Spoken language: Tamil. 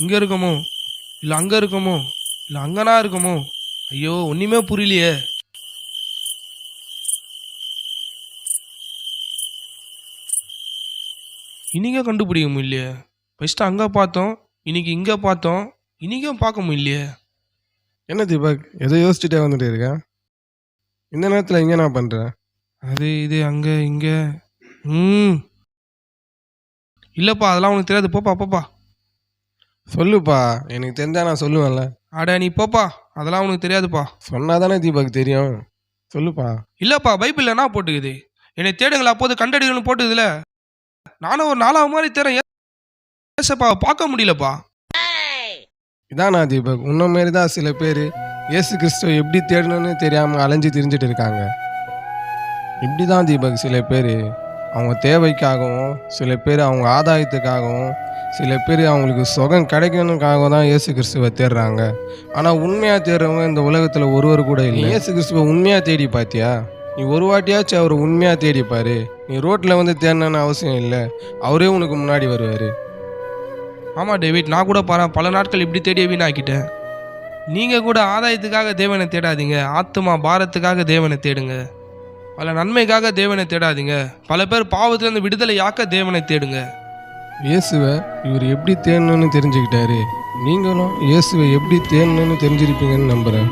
இங்கே இருக்கமோ? இல்லை அங்கே இருக்கமோ? இல்லை அங்கனா இருக்கமோ? ஐயோ ஒன்றுமே புரியலையே. இன்னிக்கே கண்டுபிடிக்க முடியலையே. ஃபஸ்ட்டு அங்கே பார்த்தோம் இன்னைக்கு இங்கே பார்த்தோம் இன்னைக்கும் பார்க்க முடியலையே. என்ன தீபக் எதோ யோசிச்சுட்டே வந்துட்டு இருக்கேன் இந்த நேரத்தில் இங்கே நான் பண்ணுறேன் அது இது அங்கே இங்கே. ம். இல்லைப்பா அதெல்லாம் உனக்கு தெரியாது. போப்பா போப்பா சொல்லுப்பா. எனக்கு தெரிஞ்சா நான் சொல்லுவேன்ல. அட நீ போப்பா. அதெல்லாம் உனக்கு தெரியாதுப்பா. சொன்னாதானே தீபக் தெரியும். சொல்லுப்பா. இல்லப்பா பைபிள்ல என்ன போட்டுக்குது? என்னை தேடுங்களா அப்போது கண்டடிகள்னு போட்டுக்குதுல. நானும் ஒரு நாலாவது மாதிரி தேறேன் ஏசப்பா பார்க்க முடியலப்பா. இதானா தீபக்? உன்ன மாரி தான் சில பேர் இயேசு கிறிஸ்துவ எப்படி தேடணும்னு தெரியாமல் அலைஞ்சு திரிஞ்சிட்டு இருக்காங்க. இப்படி தான் தீபக் சில பேர் அவங்க தேவைக்காகவும் சில பேர் அவங்க ஆதாயத்துக்காகவும் சில பேர் அவங்களுக்கு சுகம் கிடைக்கணுக்காகவும் தான் இயேசு கிறிஸ்துவை தேடுறாங்க. ஆனால் உண்மையாக தேடுறவங்க இந்த உலகத்தில் ஒருவர் கூட இல்லை. இயேசு கிறிஸ்துவை உண்மையாக தேடி பார்த்தியா நீ ஒரு வாட்டியாச்சும் அவர் உண்மையாக தேடிப்பார் நீ ரோட்டில் வந்து தேடணும்னு அவசியம் இல்லை. அவரே உனக்கு முன்னாடி வருவார். ஆமாம் டேவிட். நான் கூட பாரு பல நாட்கள் இப்படி தேடிய வீணாக்கிட்டேன். நீங்கள் கூட ஆதாயத்துக்காக தேவனை தேடாதீங்க. ஆத்துமா பாரத்துக்காக தேவனை தேடுங்க. பல நன்மைக்காக தேவனை தேடாதீங்க. பல பேர் பாவத்திலிருந்து விடுதலையாக்க தேவனை தேடுங்க. இயேசுவை இவர் எப்படி தேடணும்னு தெரிஞ்சுக்கிட்டாரு. நீங்களும் இயேசுவை எப்படி தேடணும்னு தெரிஞ்சிருப்பீங்கன்னு நம்புகிறேன்